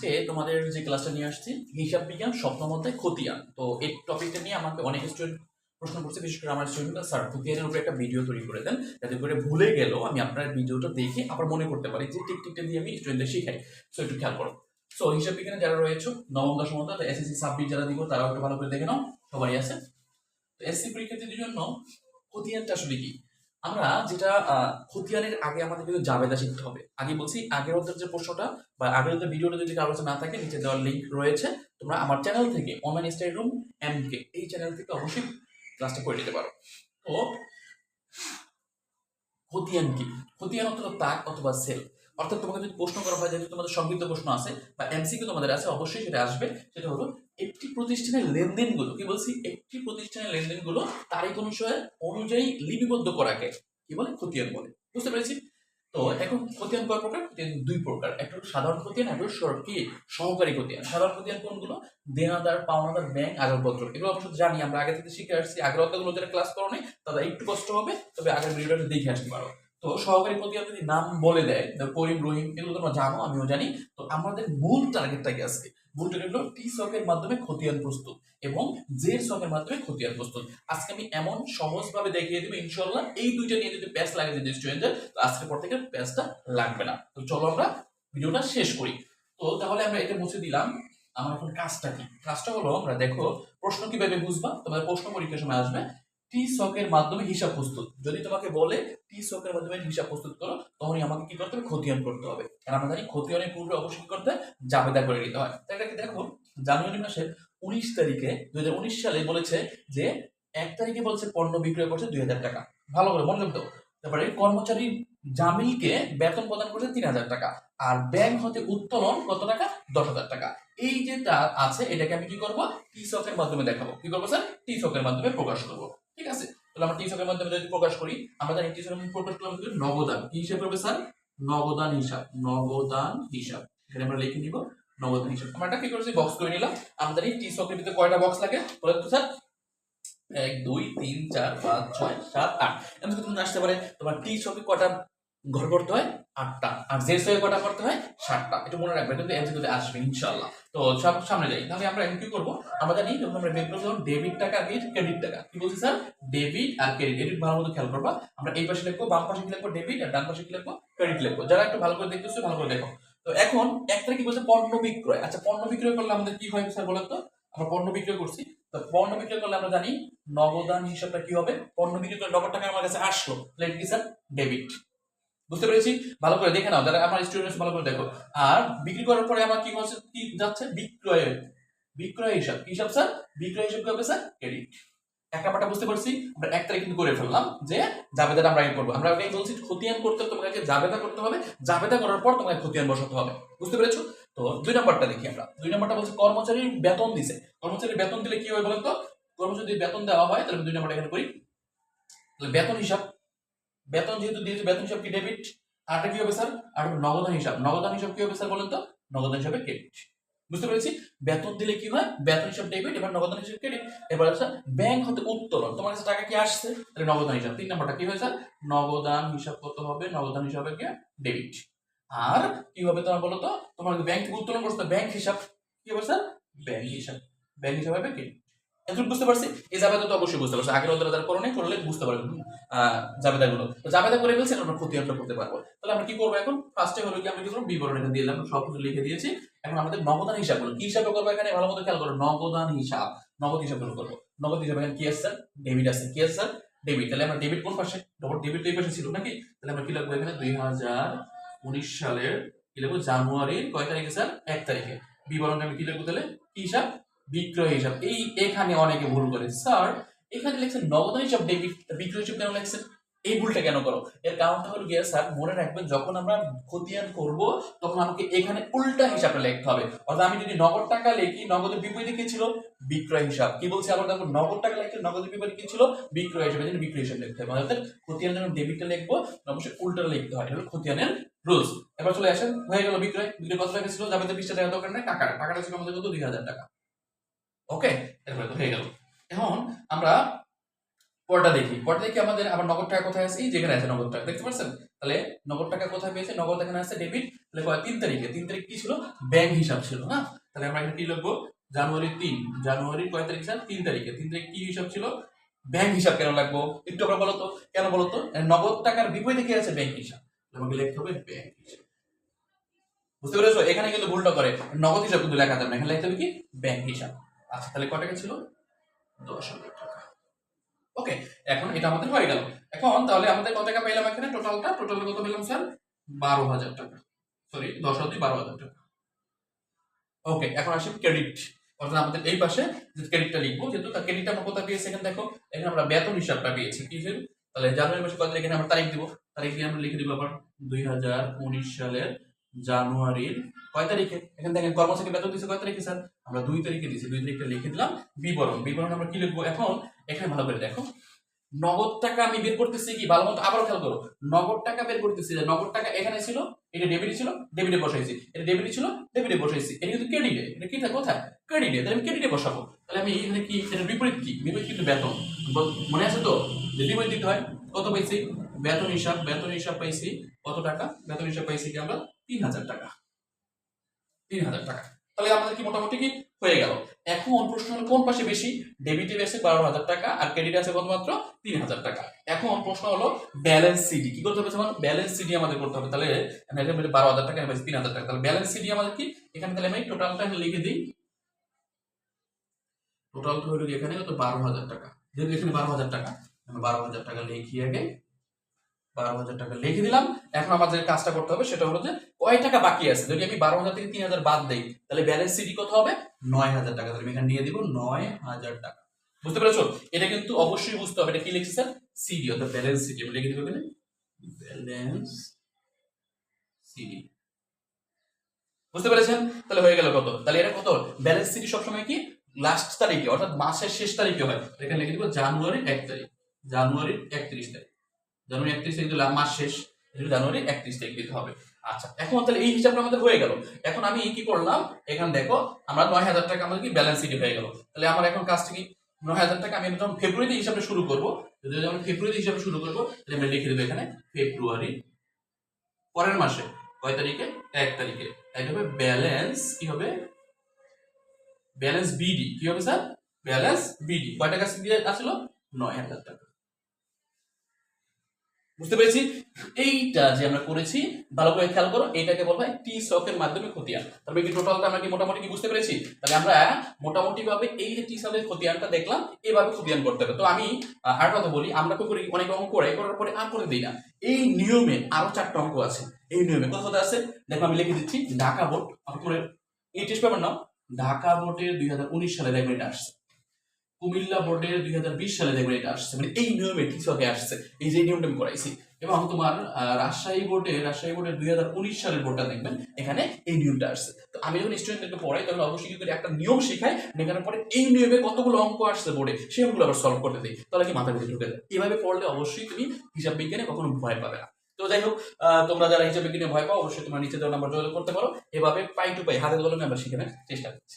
আজকে তোমাদের যে ক্লাসটা নিয়ে আসছি, হিসাব বিজ্ঞান সপ্তম অধ্যায় খতিয়ান। তো এই টপিকটা নিয়ে আমাকে অনেক স্টুডেন্ট প্রশ্ন করছে, বিশেষ করে আমার স্টুডেন্টরা স্যার খতিয়ানের উপরে একটা ভিডিও তৈরি করে দেন, যাতে করে ভুলে গেল আমি আপনার ভিডিওটা দেখে আবার মনে করতে পারি যে টিকটিকটা দিয়ে আমি স্টুডেন্টদের শিখাই। সো একটু খেয়াল করো। সো হিসাব বিজ্ঞানে যারা রয়েছে, নবম, দশম এসএসসি সাবমিট যারা দিব তারাও একটু ভালো করে দেখে নাও। সবারই আছে। তো এসসি পরীক্ষার্থীদের জন্য খতিয়ানটা আসলে কি? আমরা যেটা খতিয়ানের আগে আমাদের কিন্তু জাবেদা শিখতে হবে। আগে বলছি, আগের অধ্যায়ের যে প্রশ্নটা বা আগের অধ্যায়ের ভিডিওটা যদি কারও না থাকে, নিচে দেওয়ার লিঙ্ক রয়েছে। তোমরা আমার চ্যানেল থেকে online study room M K এই চ্যানেল থেকে অবশ্যই ক্লাসটা করে নিতে পারো। তো, খতিয়ান কি? খতিয়ান অথবা তাক অথবা সেল। অর্থাৎ তোমাকে যদি প্রশ্ন করা হয়, যেহেতু তোমাদের সংক্ষিপ্ত প্রশ্ন আছে বা এমসিকিউ তোমাদের আছে, অবশ্যই সেটা আসবে। সেটা হলো একটি প্রতিষ্ঠানের লেনদেনগুলো, কি বলছি? একটি প্রতিষ্ঠানের লেনদেনগুলো তারিখ অনুসারে, অনুযায়ী লিপিবদ্ধ করাকে কি বলে? খতিয়ান বলে। বুঝতে পেরেছি? তো এখন খতিয়ান কয় প্রকার? দুই প্রকার। একটা সাধারণ খতিয়ান একটা হলো কি? সহকারী খতিয়ান। সাধারণ খতিয়ান কোনগুলো? দেনাদার, পাওনাদার, ব্যাংক আগরপত্র এগুলো অবশ্য জানি, আমরা আগে থেকে শিখে আসছি। আগের অধ্যায়গুলো যারা ক্লাস করো নাই, তাদের একটু কষ্ট হবে, তবে আগের ভিডিওটা দেখে আসতে পারো। তো সহকারী খতিয়ান যদি নাম বলে দেয় করিম রহিম, এগুলো তোমরা জানো, আমিও জানি। তো আমাদের মূল টার্গেটটা কি আজকে টার্গেট হলো টি সকের মাধ্যমে খতিয়ান প্রস্তুত এবং জের সকের মাধ্যমে খতিয়ান প্রস্তুত। আজকে আমি এমন সহজভাবে দেখিয়ে দেবো ইনশাল্লাহ এই দুইটা নিয়ে যদি প্যাচ লাগে যদি স্টুডেন্টদের আজকের পর থেকে প্যাচটা লাগবে না। তো চলো আমরা ভিডিওটা শেষ করি। তো তাহলে আমরা এটা মুছে দিলাম। আমার এখন কাজটা কি? কাজটা হলো আমরা দেখো প্রশ্ন কীভাবে বুঝবা? তোমাদের প্রশ্ন পরীক্ষার সময় আসবে। টি সকের মাধ্যমে হিসাব প্রস্তুত। যদি তোমাকে বলে টি সকের মাধ্যমে হিসাব প্রস্তুত করো, তখনই আমাকে কি করতে হবে? খতিয়ান করতে হবে। কারণ আমরা জানি খতিয়ানের পূর্বে অবশ্যই করতে জাবেদা করে নিতে হয়। তাই এটাকে দেখো জানুয়ারি মাসের উনিশ তারিখে দুই হাজার উনিশ সালে বলেছে যে, এক তারিখে বলছে পণ্য বিক্রয় করছে দুই হাজার টাকা। ভালো করে মনে রাখতে তারপরে কর্মচারী জামিলকে বেতন প্রদান করছে তিন হাজার টাকা। আর ব্যাংক হতে উত্তোলন কত টাকা? দশ হাজার টাকা। এই যেটা আছে, এটাকে আমি কি করব? টি সকের মাধ্যমে দেখাবো। কি করব স্যার টি সকের মাধ্যমে প্রকাশ করব। ঠিক আছে? তাহলে আমরা টিউশনের মাধ্যমে যদি প্রকাশ করি, আমরা জানি টি সকের মাধ্যমে প্রকাশ করলাম কিন্তু নগদান কি হিসাব করবে স্যার? নগদান হিসাব। নগদান হিসাব। এখানে আমরা লিখে নিব নগদান হিসাব। আমরা এটা কি করেছি? বক্স করে নিলাম। আমরা জানি টি সকের ভিতরে কয়টা বক্স লাগে? বলে তো স্যার। এক, দুই, তিন, চার, পাঁচ, ছয়, সাত, আট। এমন তুমি আসতে পারে, তোমার টি সকে কটা ঘর করতে হয় আটটা, আর জেড সকে কটা করতে হয় সাতটা। এটা মনে রাখবে কিন্তু এমসিকিউতে আসবে, ইনশাআল্লাহ। তো সব সামনে যাই। তাহলে আমরা এমন কি করব? আমরা জানি, যখন আমরা বের করব ডেবিট টাকা আর ক্রেডিট টাকা। কি বলছি স্যার ডেবিট আর ক্রেডিট এটি ভালো মতো খেয়াল করবা। আমরা এই পাশে লিখব, বাম পাশে কি লিখব? ডেবিট আর ডান পাশে কি লিখব? ক্রেডিট লিখব। যারা একটু ভালো করে দেখতেছো, ভালো করে দেখো। তো এখন একটা কি বলছে পণ্য বিক্রয়। আচ্ছা পণ্য বিক্রয় করলে আমাদের কি হয় স্যার বলেন তো আমরা পণ্য বিক্রয় করছি। তো পণ্য বিক্রয় করলে আমরা জানি, নগদান হিসাবটা কি হবে? পণ্য বিক্রয় করে নগদ টাকা আমার কাছে আসলো। তাহলে কি স্যার ডেবিট বুঝতে পেরেছি? ভালো করে দেখে নাও, যারা আমার স্টুডেন্টস ভালো করে দেখো। আর বিক্রি করার পরে আমার কি হচ্ছে, কি যাচ্ছে? বিক্রয়ের বিক্রয় হিসাব। কি হিসাব, স্যার? বিক্রয় হিসাব কি হবে, স্যার? ক্রেডিট এক ব্যাপারটা বুঝতে পারছি, আমরা এক তারিখ কিন্তু করে ফেললাম যে জাবেদাটা আমরা আগে করব। আমরা আগে বলছি খতিয়ান করতে তোমাকে জাবেদা করতে হবে। জাবেদা করার পর তোমাকে খতিয়ান বসাতে হবে। বুঝতে পেরেছ? তো দুই নাম্বারটা দেখি আমরা। দুই নাম্বারটা বলছে কর্মচারীর বেতন দিছে। কর্মচারীর বেতন দিলে কি হবে বলেন তো কর্মচারী বেতন দেওয়া হয়, তাহলে দুই নাম্বারটা এখানে করি। বেতন হিসাব বেতন যেহেতু দিয়েছে, বেতন হিসাব কি ডেবিট আরটা কি হবে স্যার আর নগদান হিসাব। নগদান হিসাব কি হবে স্যার বলেন তো? নগদান হিসাবে ক্রেডিট বুঝতে পেরেছি? বেতন দিলে কি হয়? বেতন হিসাব ডেবিট এবার নগদান হিসাব ক্রেডিট এবার স্যার ব্যাংক হতে উত্তোলন। তোমার কাছে টাকা কি আসছে? তাহলে নগদান হিসাব। তিন নাম্বারটা কি হয় স্যার নগদান হিসাব কত হবে? নগদান হিসাবে কি ডেবিট আর কি হবে তোমার বলো তো তোমার ব্যাংক উত্তোলন করছ ব্যাংক হিসাব। কি হবে স্যার ব্যাংক হিসাব। ব্যাংক হিসাব হবে ক্রেডিট এতটুকু বুঝতে পারছি? এই জাবেদা তো অবশ্যই বুঝতে পারছি। আগের যারা করোনি করলে বুঝতে পারবেন জাবেদা গুলো তো জাবেদা করে ফেলছি আমরা খতিয়ানটা করতে পারব। তাহলে আমরা কি করব এখন? ফার্স্টে হলো কি, আমরা কি করব? বিবরণ এখানে দিলাম সব কিছু লিখে দিয়েছি। এখন আমাদের নগদান হিসাবগুলো কি হিসাবে করব এখানে? ভালো মতো খেয়াল করো, নগদান হিসাব, নগদ হিসাবগুলো করব। নগদ হিসাবে এখানে কি আছে ডেবিট আছে। কি আছে ডেবিট তাহলে আমরা ডেবিট কোন পাশে? ডেবিট এই পাশে ছিল নাকি? তাহলে আমরা কি লিখব এখানে? দুই হাজার উনিশ সালের, কি লিখব? জানুয়ারির কয় তারিখে স্যার এক তারিখে। বিবরণে আমি কি লিখব তাহলে? কি হিসাব? বিক্রয় হিসাব। এই, এখানে অনেকে ভুল করে স্যার, এখানে লেখছেন নগদ হিসাব ডেবিট বিক্রয় হিসাব কেন লেখছেন? এই ভুলটা কেন করো? এর কারণটা হলো গিয়ে, স্যার, মনে রাখবেন, যখন আমরা খতিয়ান করব, তখন আমাকে এখানে উল্টা হিসাবটা লিখতে হবে। অর্থাৎ আমি যদি নগদ টাকা লিখি, নগদের বিপরীতে কি ছিল? বিক্রয় হিসাব। কি বলছি আবার দেখো, নগদ টাকা লিখতে নগদের বিপরীতে কি ছিল? বিক্রয় হিসাবে। জন্য বিক্রয় হিসাব লিখতে হবে। অর্থাৎ খতিয়ান যখন ডেবিটটা লিখব অবশ্যই উল্টা লিখতে হয়। এটা হলো খতিয়ানের রুলস এবার চলে আসেন, হয়ে গেল বিক্রয়। বিক্রয় কত টাকা ছিল? যাবে বিশ টাকা দরকার নেই টাকা টাকাটা ছিল আমাদের কত? দুই হাজার টাকা। ওকে, এরপরে তো হয়ে গেল। এখন আমরা পরটা দেখি। পরটা দেখি আমাদের আবার নগদ টাকা কোথায় আছে? এই যেখানে আছে নগদ টাকা, দেখতে পাচ্ছেন তাহলে নগদ টাকা কোথায় পেয়েছে? নগদ এখানে আছে ডেবিট তাহলে? তিন তারিখে। তিন তারিখ কি ছিল? ব্যাংক হিসাব ছিল, না? তাহলে আমরা এখানে কি লিখব? জানুয়ারি তিন। জানুয়ারি কয় তারিখ স্যার? তিন তারিখে। তিন তারিখ কি হিসাব ছিল? ব্যাংক হিসাব কেন লাগবো? একটু আমরা বলো তো। কেন বলো তো? নগদ টাকার বিপরীতে কি আছে? ব্যাংক হিসাব। আমাকে লিখতে হবে ব্যাংক হিসাব। বুঝতে পেরেছ? এখানে কিন্তু ভুলটা করে। নগদ হিসাব কিন্তু লেখা যাবে না। এখানে লিখতে হবে কি? ব্যাংক হিসাব। আচ্ছা তাহলে কয় টাকা ছিল দশ হাজার টাকা। ওকে, এখন এটা আমাদের হয়ে গেল। এখন তাহলে আমাদের কত টাকা পেলাম এখানে? টোটালটা টোটাল কত পেলাম, স্যার? বারো হাজার টাকা। সরি দশ হাজার বারো হাজার টাকা। ওকে, এখন আসি ক্রেডিট অর্থাৎ আমাদের এই পাশে যে ক্রেডিটটা লিখব, যেহেতু তার ক্রেডিট আমরা কোথায় পেয়েছি এখানে দেখো? এখানে আমরা বেতন হিসাবটা পেয়েছি, কি হিসেবে তাহলে জানুয়ারি মাসে কত এখানে আমরা তারিখ দিব? তারিখ দিয়ে আমরা লিখে দিব আবার দুই হাজার উনিশ সালের জানুয়ারির কয় তারিখে? এখানে দেখেন কর্মচারী বেতন দিচ্ছে কয় তারিখে, স্যার? আমরা দুই তারিখে দিয়েছি দুই তারিখে লিখে দিলাম, বিবরণ। বিবরণ আমরা কি লিখব এখন? এখানে ভালো করে দেখো। নগদ টাকা আমি বের করতেছি কি? ভালো মতো আবার খেয়াল করো। নগদ টাকা বের করতেছি যে নগদ টাকা এখানে ছিল, এটা ডেবিট ছিল ডেবিটে বসাইছি। এটা ডেবিট ছিল ডেবিটে বসাইছি। এটা কিন্তু ক্রেডিটে এটা কি থাকে কোথায়? ক্রেডিটে তাহলে আমি ক্রেডিটে বসাবো। তাহলে আমি এখানে কি? এটা বিপরীত কি? বিপরীত কিন্তু বেতন। মনে আছে তো? যে বিপরীত দিতে হয়, কত পাইছি? বেতন হিসাব বেতন হিসাব পাইছি, কত টাকা? বেতন হিসাব পাইছি কি আমরা? তিন হাজার টাকা। তিন হাজার টাকা। তাহলে আমাদের কি মোটামুটি কি হয়ে গেল? এখন প্রশ্ন হলো, কোন পাশে বেশি? ডেবিটে বেশি বারো হাজার টাকা আর ক্রেডিট আছে মাত্র তিন হাজার টাকা। এখন প্রশ্ন হলো ব্যালেন্স সিডি কি করতে হবে যেমন ব্যালেন্স সিডি আমাদের করতে হবে। তাহলে আমি এখানে বারো হাজার টাকা, আমি তিন হাজার টাকা। তাহলে ব্যালেন্স সিডি আমাদের কি? এখানে তাহলে আমি টোটালটা লিখে দিই। টোটাল তো হলো এখানে? কত বারো হাজার টাকা। যেহেতু এখানে বারো হাজার টাকা, আমি বারো হাজার টাকা লিখি আগে। বারো হাজার টাকা লিখে দিলাম। এখন আমাদের কাজটা করতে হবে, সেটা হলো যে কয় টাকা বাকি আছে? যদি আমি বারো হাজার থেকে তিন হাজার বাদ দেই, তাহলে ব্যালেন্স সিডি কত হবে? নয় হাজার টাকা। তাহলে এখানে নিয়ে দিব নয় হাজার টাকা। বুঝতে পেরেছ? এটা কিন্তু অবশ্যই বুঝতে হবে। এটা কি লিখছি স্যার? সিডি অর্থাৎ ব্যালেন্স সিডি আমি লিখে দিব এখানে ব্যালেন্স সিডি বুঝতে পেরেছেন? তাহলে হয়ে গেল কত? তাহলে এটা কত? ব্যালেন্স সিডি সবসময় কি? লাস্ট তারিখে, অর্থাৎ মাসের শেষ তারিখে হয়। এখানে লিখে দিব জানুয়ারির এক তারিখ। জানুয়ারির একত্রিশ তারিখ। জানুয়ারি একত্রিশ তারিখ মাস শেষ। জানুয়ারি একত্রিশ তারিখ দিতে হবে। আচ্ছা এখন তাহলে এই হিসাবটা আমাদের হয়ে গেল। এখন আমি কি করলাম? এখানে দেখো, আমরা নয় হাজার টাকা আমাদের কি ব্যালেন্স সিটি হয়ে গেল। তাহলে আমার এখন কাজটা কি? নয় হাজার টাকা আমি যখন ফেব্রুয়ারিতে হিসাবটা শুরু করব, যদি আমি ফেব্রুয়ারিতে হিসাবে শুরু করব, তাহলে আমরা লিখে দেবো এখানে ফেব্রুয়ারি পরের মাসে, কয় তারিখে? এক তারিখে। এক হবে ব্যালেন্স কি হবে? ব্যালেন্স বিডি কি হবে স্যার? ব্যালেন্স বিডি কয় টাকা দিয়ে আসলো? নয় হাজার টাকা। বুঝতে পেরেছি? এইটা যে আমরা করেছি, ভালো করে খেয়াল করো এটাকে বলা হয় টি স্টকের মাধ্যমে খতিয়ান। তারপরে কি টোটালটা আমরা কি মোটামুটি কি বুঝতে পেরেছি? তাহলে আমরা মোটামুটি ভাবে এই যে টি স্টকের খতিয়ানটা দেখলাম, এভাবে খতিয়ান করতে হবে। তো আমি আর কথা বলি, আমরা কি করি অনেক অঙ্ক করে, করার পরে আর করে দিই না। এই নিয়মে আরও চারটা অঙ্ক আছে। এই নিয়মে কত কথা আছে? দেখো আমি লিখে দিচ্ছি, ঢাকা বোর্ড এই টেস্ট পেপার নাও। ঢাকা বোর্ডের দুই হাজার উনিশ সালে দেখবেন এটা আসছে। কুমিল্লা বোর্ডের দুই হাজার বিশ সালে দেখবেন এটা আসছে। মানে এই নিয়মে কৃষকে আসছে। এই যে নিয়মটা আমি করাইছি। এবং তোমার রাজশাহী বোর্ডে রাজশাহী বোর্ডের দুই হাজার উনিশ সালের বোর্ডটা দেখবেন, এখানে এই নিয়মটা আসছে। তো আমি যখন স্টুডেন্টদেরকে পড়াই তখন অবশ্যই কি করি একটা নিয়ম শেখাই, শেখানোর পরে এই নিয়মে কতগুলো অঙ্ক আসছে বোর্ডে সেগুলো আবার সলভ করতে দিই। তাহলে কি ভিতরে ঢুকে যায়? এভাবে পড়লে অবশ্যই তুমি হিসাব বিজ্ঞানে কখনো ভয় পাবে না। তো যাই হোক তোমরা যারা হিসাব বিজ্ঞানে ভয় পাও, অবশ্যই তোমরা নিচে দেওয়া নাম্বার যোগাযোগ করতে পারো। এভাবে পাই টু পাই হাতে কলমে আমরা শিখে চেষ্টা করছি।